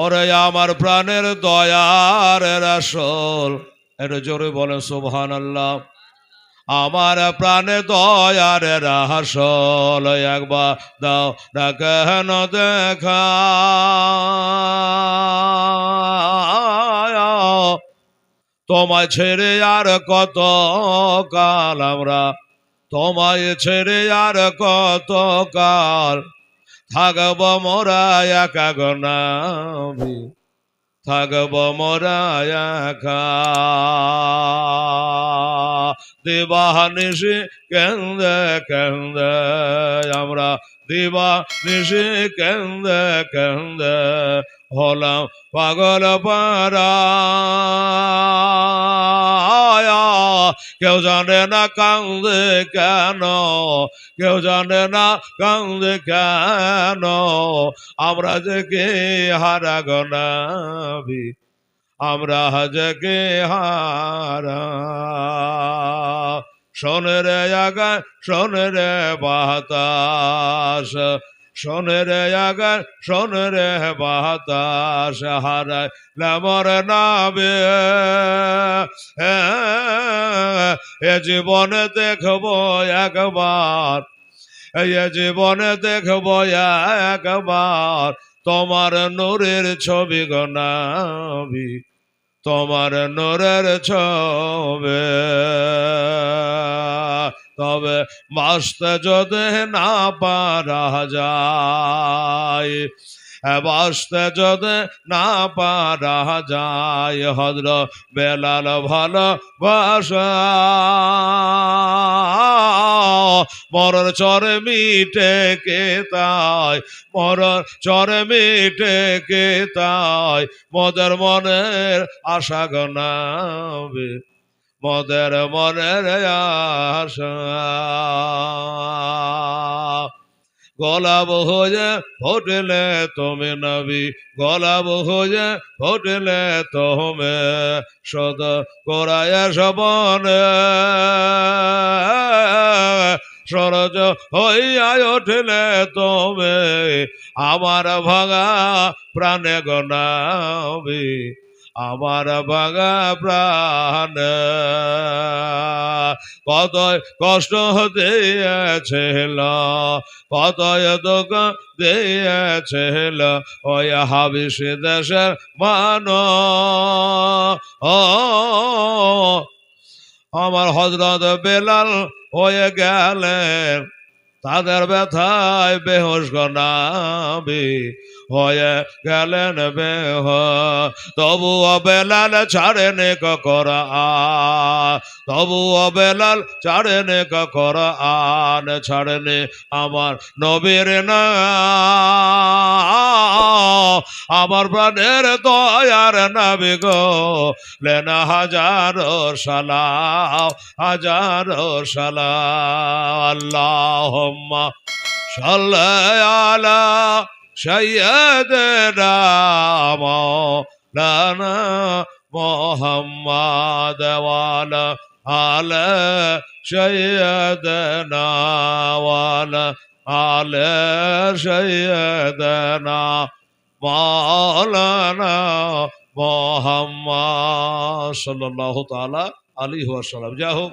ওরে আমার প্রাণের দয়ার রাসল। এটা জোরে বলে সুবহান আল্লাহ আমার প্রাণে দয়ার রাসল, একবার দাও না কেন দেখা। তোমায় ছেড়ে আর কত কাল আমরা? তোমায় ছেড়ে আর কত কাল? থাকব মোরা একা গনাবি থাকব মোরা একা দিবানিসি কেন্দে কেন্দে, আমরা দিবানিসি কেন্দে কেন্দে হলাম পাগল পারা কেউ জানে না কান্দে কেন? কেউ জানে না কান্দে কেন? আমরা যে কে হারা গনাবি আমরা যে কে হারা? শোনে রে আগা রে বাতাস। শোনে রে আগা শোনে রে বাতাস হারায় লামর নাবে এ জীবনে দেখব একবার, এ জীবনে দেখব একবার, তোমার নূরের ছবি গনাবি তোমার নূরের ছবি। তবে বাঁচতে যদি না পারা যায় বাঁচতে যদি না পারা যায় হদ্র বেলাল ভালো বাসা। মরর চরে মিটে কে তাই, মরর চরে মিটে কে তাই, মদের মনের আশা গনাবে। মদের মনের আশা। গোলাপ হয়ে ফুটলে তুমি নবী গোলাপ হয়ে ফুটলে তুমি সদ করায় সবনে সরজ হইয়া উঠলে তুমি আমার ভাঙা প্রাণে গনাবি আমার ভাঙা প্রাণ। কত কষ্ট দিয়েছিল কত দুঃখ দিয়েছিল ওই হাবিস দেশের মান আমার হজরত বেলাল হয়ে গেলেন তাদের ব্যথায় বেহস গনাবি হয়ে গেলেন বেহ। তবু বেলাল ছাড়েন করা তবু বেলাল ছাড়েন করা আন। ছাড়েন আমার নবীর না আমার প্রাণের দয়ার নাবি গো, লেনা হাজার সালাম হাজার সালাম। আল্লাহ সাল্লা சையதனா மௌலானா மோஹம்மாதவால ஆல சையதனாவால ஆல சையதனா மாலனா மோஹம்மா சொல்லல்லாஹு தாலா அலி வசலம் ஜாஹோ